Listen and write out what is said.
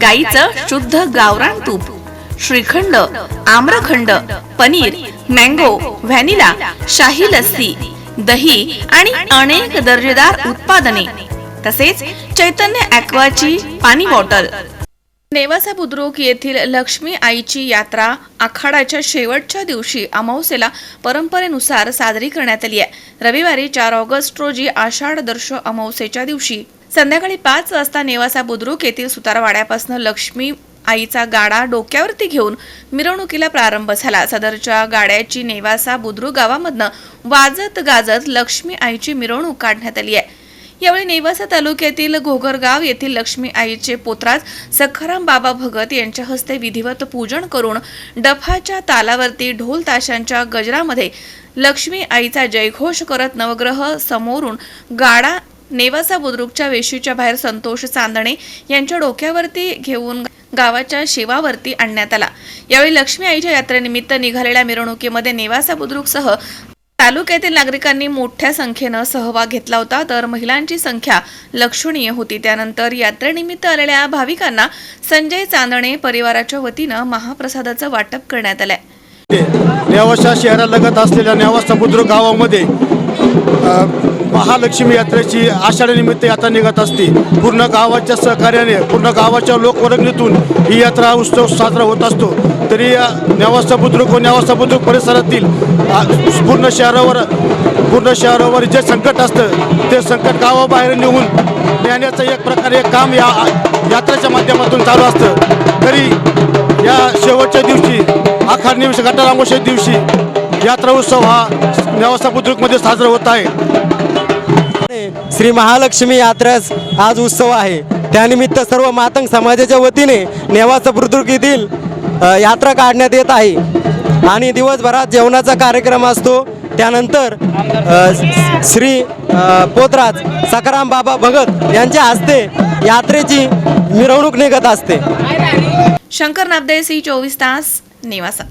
गाईचं शुद्ध गावरान तूप श्रीखंड आम्रखंड पनीर मँगो व्हॅनिला शाही लस्सी दही आणि अनेक दर्जेदार उत्पादने तसेच चैतन्य ॲक्वाची पाणी बॉटल. नेवासा बुद्रुक येथील लक्ष्मी आईची यात्रा आखाडाच्या शेवटच्या दिवशी अमावस्येला परंपरेनुसार साजरी करण्यात आली आहे. रविवारी चार ऑगस्ट रोजी आषाढ दर्श अमावस्येच्या दिवशी संध्याकाळी पाच वाजता नेवासा बुद्रुक येथील सुतारवाड्यापासून लक्ष्मी आईचा गाडा डोक्यावरती घेऊन मिरवणुकीला प्रारंभ झाला. सदरच्या गाड्याची नेवासा बुद्रुक गावामधनं वाजत गाजत लक्ष्मी आईची मिरवणूक काढण्यात आली आहे. यावेळी नेवासा तालुक्यातील घोगरगाव येथील लक्ष्मी आईचे पोत्राज सखाराम बाबा भगत यांच्या हस्ते विधिवत पूजन करून डफाच्या तालावरती ढोल ताशांच्या गजरामध्ये लक्ष्मी आईचा जयघोष करत नवग्रह समोरून गाडा नेवासा बुद्रुकच्या वेशीच्या बाहेर संतोष चांदणे यांच्या डोक्यावरती घेऊन गावाच्या शिवावरती आणण्यात आला. यावेळी लक्ष्मी आईच्या यात्रेनिमित्त निघालेल्या मिरवणुकीमध्ये नेवासा बुद्रुकसह तालुक्यातील नागरिकांनी मोठ्या संख्येनं सहभाग घेतला होता. तर महिलांची संख्या लक्षणीय होती. त्यानंतर यात्रेनिमित्त आलेल्या भाविकांना संजय चांदणे परिवाराच्या वतीनं महाप्रसादाचं वाटप करण्यात आलंय. नेवासा शहरालगत असलेल्या नेवासा बुद्रुक गावामध्ये महालक्ष्मी यात्रेची आषाढीनिमित्त यात्रा निघत असते. पूर्ण गावाच्या सहकार्याने पूर्ण गावाच्या लोकवर्गणीतून ही यात्रा उत्सव साजरा होत असतो. तरी या नेवासा बुद्रुक व नेवासा बुद्रुक परिसरातील पूर्ण शहरावर पूर्ण शहरावर जे संकट असतं ते संकट गावाबाहेर निघून नेण्याचं एक प्रकारे काम या यात्रेच्या माध्यमातून चालू असतं. तरी या शेवटच्या दिवशी आखाड निमिष गटारामोशे दिवशी यात्रा उत्सव हा नेवासा बुद्रुकमध्ये साजरा होत आहे. श्री महालक्ष्मी यात्रास आज उत्सव आहे. त्यानिमित्त सर्व मातंग समाजाच्या वतीने नेवासा बुद्रुक येथील यात्रा काढण्यात येत आहे. आणि दिवसभरात जेवणाचा कार्यक्रम असतो. त्यानंतर अ, श्री पोतराज सकाराम बाबा भगत यांच्या हस्ते यात्रेची मिरवणूक निघत असते. शंकर नागदे सी चोवीस तास नेवासा.